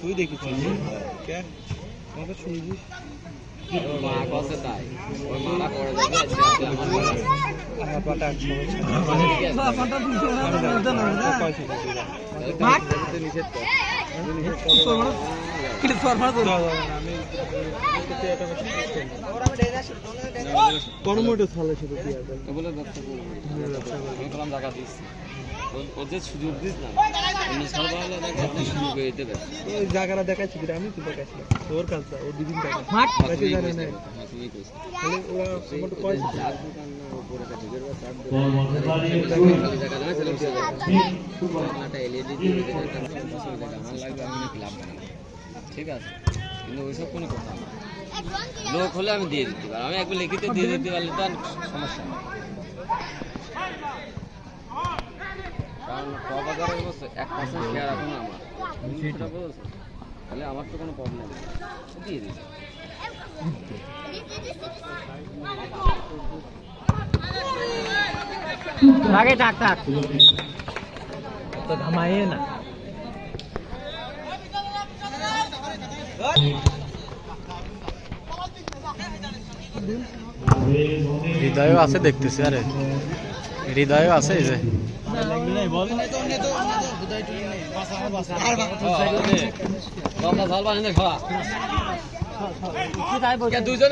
তুই দেখিছিস কে আমাকে শুনছিস মা কসে তাই মারা করে যাবে আজকে আমার পাটা নিষেধ কর। কর্মটা ভালো ছিল কি আর বলে দত্ত করব। আমি বললাম দিস। সুযোগ দিস না অন্য আপনি সুযোগ হয়ে। ওই জায়গাটা দেখাচ্ছি আমি তো দেখাচ্ছি ওর কাজটা ওর দিদিন দেখা হ্যাঁ, জানে না হ্যাঁ, তুমি কইছো। তাহলে ওরা দোকান না, উপরে জায়গা না, দিয়ে আমার লাগবে, আমি বানাবো। ঠিক আছে। কিন্তু ওইসব কোনো কথা না। লোক হলে আমি দিয়ে দিতে পারি আমি একবার লিখিতে দিয়ে দিতে পারলে তো আর সমস্যা নেই। কারণ কবাজারের বসে এক পার্সেন্ট শেয়ার এখন আমার। সেটা বলছো। তাহলে আমার তো কোনো প্রবলেম নেই। দিয়ে দিচ্ছি আগে টাক টাক তো ঘামাইয়ে না। হৃদয়ও আছে দেখতেছি আরে। হৃদয়ও আছে যে। দুজন